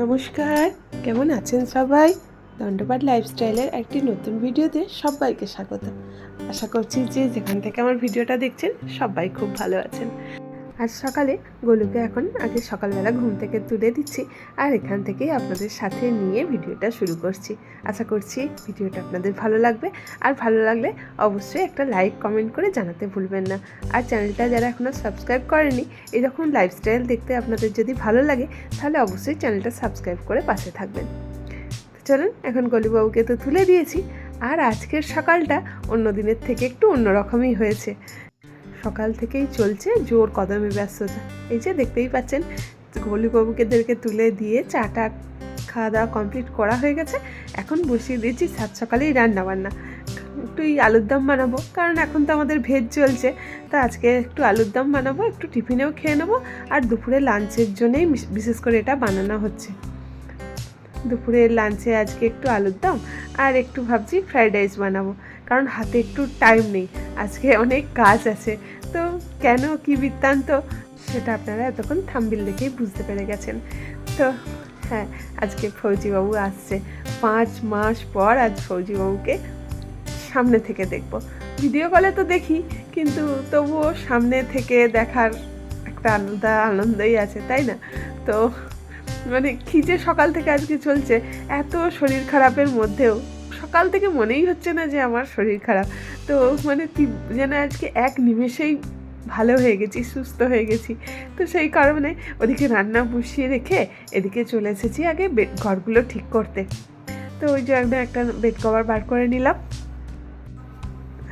নমস্কার, কেমন আছেন সবাই? দণ্ডপাট লাইফস্টাইলের একটি নতুন ভিডিওতে সবাইকে স্বাগত। আশা করছি যে যেখান থেকে আমার ভিডিওটা দেখছেন, সবাই খুব ভালো আছেন। আজ সকালে গোলুকে এখন আগে সকালবেলা ঘুম থেকে তুলে দিচ্ছি আর এখান থেকেই আপনাদের সাথে নিয়ে ভিডিওটা শুরু করছি। আশা করছি ভিডিওটা আপনাদের ভালো লাগবে। আর ভালো লাগলে অবশ্যই একটা লাইক কমেন্ট করে জানাতে ভুলবেন না। আর চ্যানেলটা যারা এখনও সাবস্ক্রাইব করেনি এরকম লাইফস্টাইল দেখতে আপনাদের যদি ভালো লাগে তাহলে অবশ্যই চ্যানেলটা সাবস্ক্রাইব করে পাশে থাকবেন। চলুন এখন গলিবাবুকে তো তুলে দিয়েছি। আর আজকের সকালটা অন্য দিনের থেকে একটু অন্যরকমই হয়েছে। সকাল থেকেই চলছে, জোর কদমে ব্যস্ততা। এই যে দেখতেই পাচ্ছেন, গলিবাবুকেদেরকে তুলে দিয়ে চাটা খাওয়া দাওয়া কমপ্লিট করা হয়ে গেছে। এখন বসিয়ে দিয়েছি সাত সকালেই রান্না বান্না একটু আলুর দম বানাবো, কারণ এখন তো আমাদের ভেজ চলছে। তা আজকে একটু আলুর দম বানাবো, একটু টিফিনেও খেয়ে নেব, আর দুপুরে লাঞ্চের জন্যেই বিশেষ করে এটা বানানো হচ্ছে। দুপুরের লাঞ্চে আজকে একটু আলুর দম, আর একটু ভাবছি ফ্রাইড রাইস বানাবো। কারণ হাতে একটু টাইম নেই। আজকে অনেক কাজ আছে। তো কেন, কি বৃত্তান্ত, সেটা আপনারা এতক্ষণ থাম্বিল দেখেই বুঝতে পেরে গেছেন। তো হ্যাঁ আজকে ফৌজিবাবু আসছে। পাঁচ মাস পর আজ ফৌজিবাবুকে সামনে থেকে দেখব। ভিডিও কলে তো দেখি, কিন্তু তবুও সামনে থেকে দেখার একটা আলাদা আনন্দই আছে, তাই না? তো মানে যে সকাল থেকে আজকে চলছে, এত শরীর খারাপের মধ্যেও সকাল থেকে মনেই হচ্ছে না যে আমার শরীর খারাপ। তো মানে যেন আজকে এক নিমেষেই ভালো হয়ে গেছি, সুস্থ হয়ে গেছি। তো সেই কারণে ওদিকে রান্না বসিয়ে রেখে এদিকে চলে এসেছি আগে ঘরগুলো ঠিক করতে। তো ওই জন্য একটা বেড কভার বার করে নিলাম।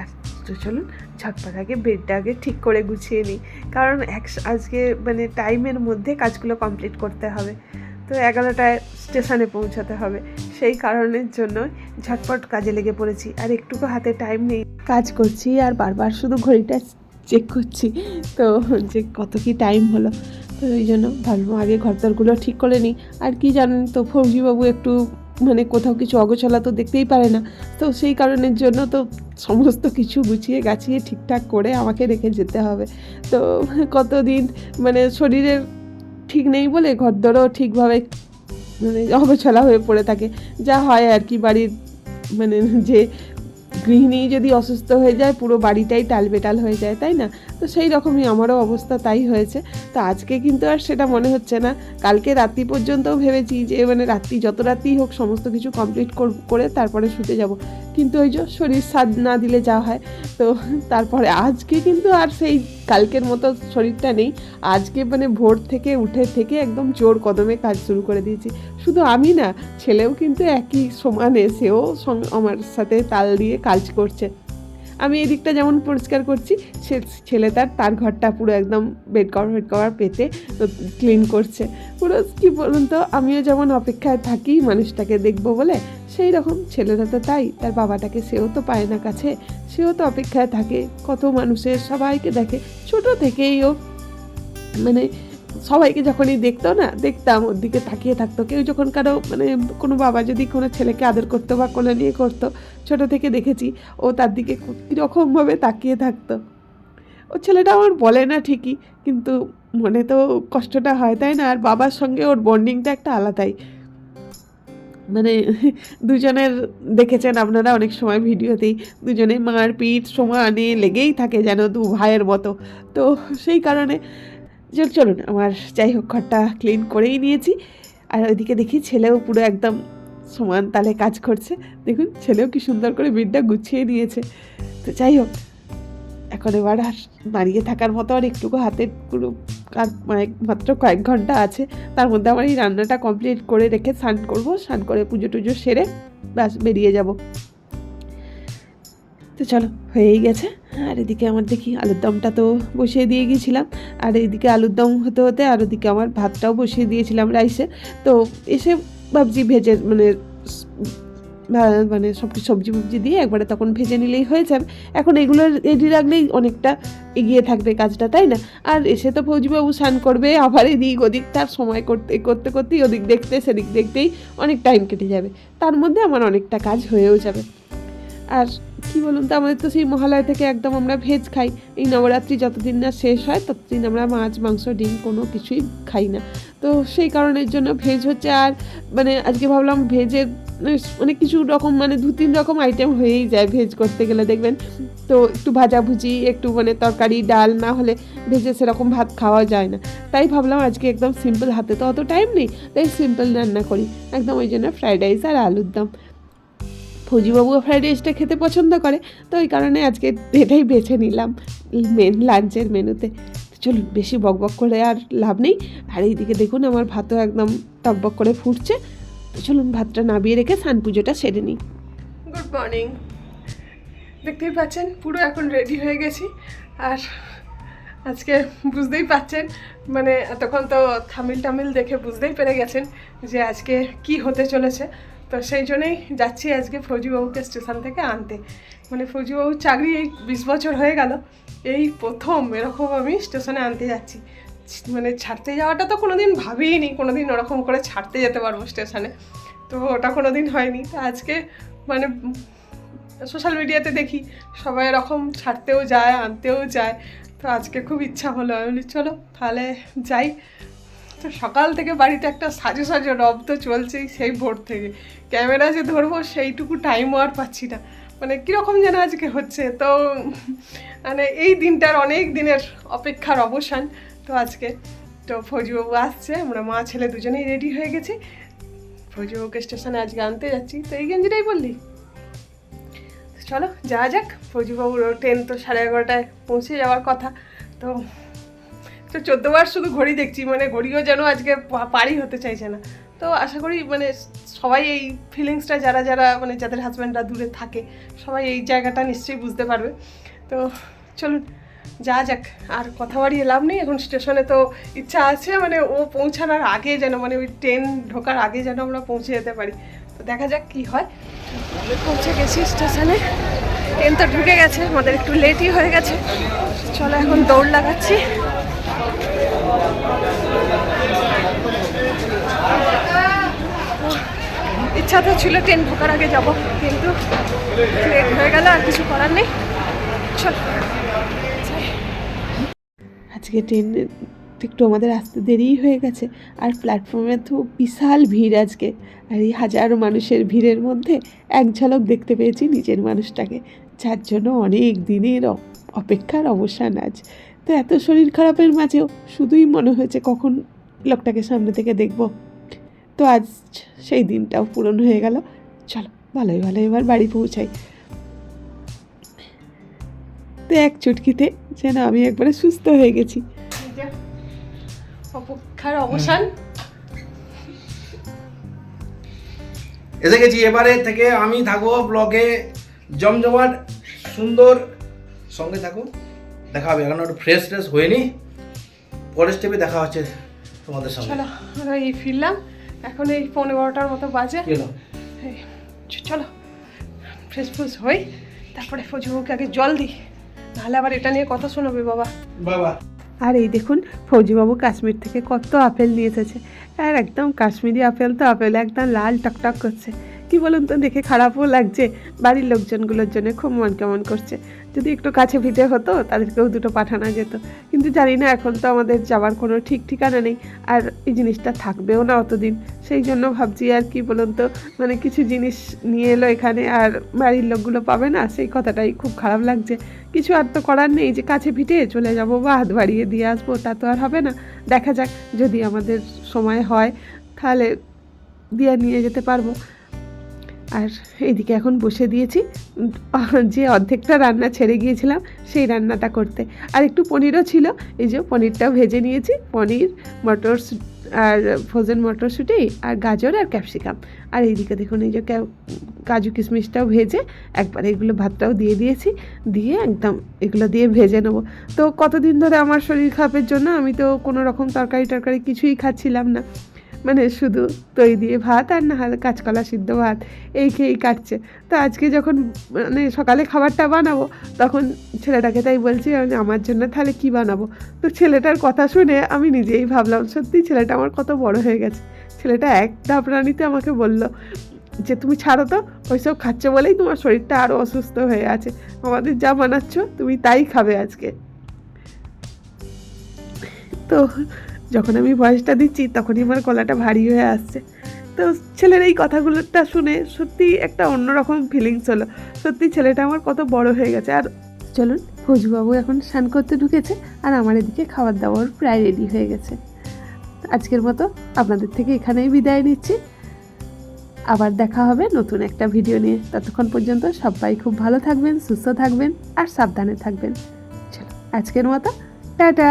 আর তো চলুন ঝটপট আগে বেডটা আগে ঠিক করে গুছিয়ে নিই। কারণ এক, আজকে মানে টাইমের মধ্যে কাজগুলো কমপ্লিট করতে হবে। তো এগারোটায় স্টেশনে পৌঁছাতে হবে। সেই কারণের জন্য ঝটপট কাজে লেগে পড়েছি, আর একটুকু হাতে টাইম নেই। কাজ করছি আর বারবার শুধু ঘড়িটা চেক করছি, তো যে কত কি টাইম হলো, তো ওই জন্য ভাবলাম আগে ঘরদরগুলো ঠিক করে নিই। আর কি জানেন তো ফৌজিবাবু একটু মানে কোথাও কিছু অগোছলা তো দেখতেই পারে না, তো সেই কারণের জন্য তো সমস্ত কিছু গুছিয়ে গাছিয়ে ঠিকঠাক করে আমাকে রেখে যেতে হবে। তো কতদিন মানে শরীরের ঠিক নেই বলে ঘরদরও ঠিকভাবে মানে অবছলা হয়ে পড়ে থাকে। যা হয় আর কি বাড়ির মানে যে গৃহিণী যদি অসুস্থ হয়ে যায়, পুরো বাড়িটাই টালবেটাল হয়ে যায়, তাই না? তো সেই রকমই আমারও অবস্থা তাই হয়েছে। তো আজকে কিন্তু আর সেটা মনে হচ্ছে না। কালকে রাত্রি পর্যন্তও ভেবেছি যে মানে রাত্রি যত রাত্রি হোক সমস্ত কিছু কমপ্লিট করে তারপরে শুতে যাব। কিন্তু ওই যে শরীর স্বাদ না দিলে যা হয়। তো তারপরে আজকে কিন্তু আর সেই কালকের মতো শরীরটা নেই। আজকে মানে ভোর থেকে, উঠে থেকে একদম জোর কদমে কাজ শুরু করে দিয়েছি। শুধু আমি না, ছেলেও কিন্তু একই সমানে সেও আমার সাথে তাল দিয়ে কাজ করছে। আমি এদিকটা যেমন পরিষ্কার করছি, সে ছেলে তার তার ঘরটা পুরো একদম বেড কভার বেড কভার পেতে ক্লিন করছে। পুরো কী বলুন তো, আমিও যেমন অপেক্ষায় থাকি, মানুষটাকে দেখব বলে, সেই রকম ছেলেরা তো তাই, তার বাবাটাকে সেও তো পায় না কাছে, সেও তো অপেক্ষায় থাকে, কত মানুষের সবাইকে দেখে, ছোট থেকেই ও মানে সবাইকে যখনই দেখতো না, দেখতাম ওর দিকে তাকিয়ে থাকতো। কেউ যখন কারও মানে কোনো বাবা যদি কোনো ছেলেকে আদর করতো বা কোলে নিয়ে করতো, ছোট থেকে দেখেছি, ও তার দিকে কীরকমভাবে তাকিয়ে থাকতো। ও ছেলেটা আমার বলে না ঠিকই, কিন্তু মনে তো কষ্টটা হয়, তাই না? আর বাবার সঙ্গে ওর বন্ডিংটা একটা আলাদাই। মানে দুজনের দেখেছেন আপনারা অনেক সময় ভিডিওতেই, দুজনে মারপিট, সমানে লেগেই থাকে যেন দু ভাইয়ের মতো। তো সেই কারণে চল, চলুন, আমার যাই হোক, ঘরটা ক্লিন করেই নিয়েছি। আর ওইদিকে দেখি ছেলেও পুরো একদম সমান তালে কাজ করছে। দেখুন, ছেলেও কি সুন্দর করে বিটটা গুছিয়ে নিয়েছে। তো যাই হোক, এখন এবার আর দাঁড়িয়ে থাকার মতো আর একটুকু হাতে পুরো মানে মাত্র কয়েক ঘণ্টা আছে। তার মধ্যে আমার এই রান্নাটা কমপ্লিট করে রেখে স্নান করব। স্নান করে পুজো টুজো সেরে ব্যাস, বেরিয়ে যাব। তো চলো, হয়েই গেছে। আর এদিকে আমার দেখি আলুর দমটা তো বসিয়ে দিয়ে গিয়েছিলাম। আর এদিকে আলুর দম হতে হতে আর ওদিকে আমার ভাতটাও বসিয়ে দিয়েছিলাম রাইসে। তো এসে ভাবছি ভেজে মানে মানে সব সবজি ফবজি দিয়ে একবারে তখন ভেজে নিলেই হয়ে যাবে। এখন এগুলো রেডি রাখলেই অনেকটা এগিয়ে থাকবে কাজটা, তাই না? আর এসে তো ফৌজিবাবু স্নান করবে, আবার এদিক ওদিক তার সময় করতে করতে, করতেই ওদিক দেখতে, সেদিক দেখতেই অনেক টাইম কেটে যাবে। তার মধ্যে আমার অনেকটা কাজ হয়েও যাবে। আর কি বলুন তো? আমাদের তো সেই মহালয়া থেকে একদম আমরা ভেজ খাই। এই নবরাত্রি যতদিন না শেষ হয়, ততদিন আমরা মাছ, মাংস, ডিম কোনো কিছুই খাই না। তো সেই কারণের জন্য ভেজ হচ্ছে আর মানে আজকে ভাবলাম ভেজের অনেক কিছু রকম মানে দু তিন রকম আইটেম হয়েই যায় ভেজ করতে গেলে, দেখবেন? তো একটু ভাজাভুজি, একটু মানে তরকারি, ডাল না হলে ভেজে সেরকম ভাত খাওয়া যায় না। তাই ভাবলাম আজকে একদম সিম্পল হাতে, তো অত টাইম নেই, তাই সিম্পল রান্না করি। একদম ওই জন্য ফ্রাইড রাইস আর আলুর দম। ফৌজিবাবুও ফ্রাইড রাইসটা খেতে পছন্দ করে, তো ওই কারণে আজকে এটাই বেছে নিলাম মেন লাঞ্চের মেনুতে। চলুন, বেশি বকবক করে আর লাভ নেই। আর এইদিকে দেখুন, আমার ভাতও একদম টকবক করে ফুটছে। চলুন, ভাতটা নামিয়ে রেখে স্নান পুজোটা সেরে নিই। গুড মর্নিং দেখতেই পাচ্ছেন, পুরো এখন রেডি হয়ে গেছি। আর আজকে বুঝতেই পাচ্ছেন মানে এতক্ষণ তো থামিল টামিল দেখে বুঝতেই পেরে গেছেন যে আজকে কি হতে চলেছে। তো সেই জন্যই যাচ্ছি আজকে ফৌজিবাবুকে স্টেশন থেকে আনতে। মানে ফৌজিবাবুর চাকরি এই বিশ বছর হয়ে গেল। এই প্রথম এরকম আমি স্টেশনে আনতে যাচ্ছি। মানে ছাড়তে যাওয়াটা তো কোনো কোনোদিন ভাবিনি কোনোদিন ওরকম করে ছাড়তে যেতে পারব স্টেশনে। তো ওটা কোনোদিন হয়নি। তো আজকে মানে সোশ্যাল মিডিয়াতে দেখি, সবাই এরকম ছাড়তেও যায়, আনতেও যায়। তো আজকে খুব ইচ্ছা হলো। আমি বলি, চলো, তাহলে যাই। তো সকাল থেকে বাড়িতে একটা সাজো সাজো রব তো চলছেই সেই ভোর থেকে। ক্যামেরা যে ধরবো সেইটুকু টাইমও আর পাচ্ছি না। মানে কীরকম যেন আজকে হচ্ছে, তো মানে এই দিনটার অনেক দিনের অপেক্ষার অবসান তো আজকে। তো ফৌজিবাবু আসছে, আমরা মা ছেলে দুজনেই রেডি হয়ে গেছি। ফৌজিবাবুকে স্টেশনে আজকে আনতে যাচ্ছি। তো এই গেঞ্জিটাই বললি? চলো যাওয়া যাক। ফৌজিবাবুর ট্রেন তো সাড়ে এগারোটায় পৌঁছে যাওয়ার কথা। তো তো চোদ্দোবার শুধু ঘড়ি দেখছি মানে ঘড়িও যেন আজকে পা- পারই হতে চাইছে না। তো আশা করি মানে সবাই এই ফিলিংসটা যারা যারা মানে যাদের হাজব্যান্ডরা দূরে থাকে, সবাই এই জায়গাটা নিশ্চয়ই বুঝতে পারবে। তো চলুন, যা যাক, আর কথা বাড়িয়ে লাভ নেই। এখন স্টেশনে তো ইচ্ছা আছে মানে ও পৌঁছানোর আগে যেন মানে ওই ট্রেন ঢোকার আগে যেন আমরা পৌঁছে যেতে পারি। তো দেখা যাক কি হয়। পৌঁছে গেছি স্টেশনে ট্রেন তো ঢুকে গেছে, আমাদের একটু লেটই হয়ে গেছে। চলো এখন দৌড় লাগাচ্ছি। ইচ্ছা তো ছিল ট্রেন ঢোকার আগে যাব, কিন্তু লেট হয়ে গেল, আর কিছু করার নেই। চল। আজকে ট্রেনে একটু আমাদের আসতে দেরিই হয়ে গেছে, আর প্ল্যাটফর্মে তো বিশাল ভিড় আজকে, আর এই হাজারো মানুষের ভিড়ের মধ্যে এক ঝলক দেখতে পেয়েছি নিজের মানুষটাকে, যার জন্য অনেক দিনের অপেক্ষার অবসান আজ। তো এত শরীর খারাপের মাঝেও শুধুই মনে হয়েছে কখন লোকটাকে সামনে থেকে দেখব। তো আজ সেই দিনটাও পূরণ হয়ে গেল। চলো ভালোই ভালো এবার বাড়ি পৌঁছাই। তো এক চুটকিতে যেন আমি একবারে সুস্থ হয়ে গেছি। অপেক্ষার অবসান। এসে গেছি এবারে থেকে আমি থাকব ব্লগে জমজমাট সুন্দর। সঙ্গে থাকো দেখা হবে এখন একটু ফ্রেশ ফ্রেশ হয়নি পরের স্টেপে দেখা হচ্ছে তোমাদের সঙ্গে। চলো আমরা এই ফিরলাম। এখন এই পনেরো বারোটার মতো বাজে। চলো ফ্রেশ ফ্রেশ হই তারপরে ফৌজিবাবুকে আগে জল দিই। নাহলে আবার এটা নিয়ে কথা শোনাবে বাবা। বাবা। আর এই দেখুন ফৌজিবাবু কাশ্মীর থেকে কত আপেল নিয়ে এসেছে। আর একদম কাশ্মীরি আপেল তো আপেল একদম লাল টকটক করছে। কি বলুন তো, দেখে খারাপও লাগছে। বাড়ির লোকজনগুলোর জন্য খুব মন কেমন করছে। যদি একটু কাছে ভিটে হতো, তাদেরকেও দুটো পাঠানো যেত। কিন্তু জানি না, এখন তো আমাদের যাওয়ার কোনো ঠিক ঠিকানা নেই। আর এই জিনিসটা থাকবেও না অতদিন। সেই জন্য ভাবছি আর কি বলুন তো মানে কিছু জিনিস নিয়ে এলো এখানে আর বাড়ির লোকগুলো পাবে না, সেই কথাটাই খুব খারাপ লাগছে। কিছু আর তো করার নেই, যে কাছে ভিটে চলে যাব বা হাত বাড়িয়ে দিয়ে আসব, তা তো আর হবে না। দেখা যাক, যদি আমাদের সময় হয়, তাহলে দিয়ে নিয়ে যেতে পারব। আর এইদিকে এখন বসে দিয়েছি। যে অর্ধেকটা রান্না ছেড়ে গিয়েছিলাম, সেই রান্নাটা করতে। আর একটু পনিরও ছিল, এই যে পনিরটাও ভেজে নিয়েছি। পনির, মটর আর ফ্রোজেন মটরশুঁটি, আর গাজর আর ক্যাপসিকাম আর এইদিকে দেখুন, এই যে কাজু কিশমিশটাও ভেজে একবার এগুলো ভাতটাও দিয়ে দিয়েছি। দিয়ে একদম এগুলো দিয়ে ভেজে নেব। তো কতদিন ধরে আমার শরীর খারাপের জন্য আমি তো কোনো রকম তরকারি টরকারি কিছুই খাচ্ছিলাম না। মানে শুধু তৈ দিয়ে ভাত আর না কাঁচকলা সিদ্ধ ভাত, এই খেয়েই কাটছে। তো আজকে যখন মানে সকালে খাবারটা বানাবো, তখন ছেলেটাকে তাই বলছি, আমি আমার জন্য তাহলে কি বানাবো? তো ছেলেটার কথা শুনে আমি নিজেই ভাবলাম, সত্যি ছেলেটা আমার কত বড় হয়ে গেছে। ছেলেটা এক ডাবরানিতে আমাকে বলল, যে তুমি ছাড়ো তো, ওইসব খাচ্ছ বলেই তোমার শরীরটা আরও অসুস্থ হয়ে আছে। আমাদের যা বানাচ্ছ, তুমি তাই খাবে আজকে। তো যখন আমি ভয়েসটা দিচ্ছি, তখনই আমার গলাটা ভারী হয়ে আসছে। তো ছেলের এই কথাগুলোটা শুনে সত্যি একটা অন্যরকম ফিলিংস হলো। সত্যি ছেলেটা আমার কত বড় হয়ে গেছে। আর চলুন ফৌজবাবু এখন স্নান করতে ঢুকেছে আর আমার এদিকে খাবার দাবার প্রায় রেডি হয়ে গেছে। আজকের মতো আপনাদের থেকে এখানেই বিদায় নিচ্ছি। আবার দেখা হবে নতুন একটা ভিডিও নিয়ে। ততক্ষণ পর্যন্ত সবাই খুব ভালো থাকবেন, সুস্থ থাকবেন আর সাবধানে থাকবেন। চলো আজকের মতো, টাটা।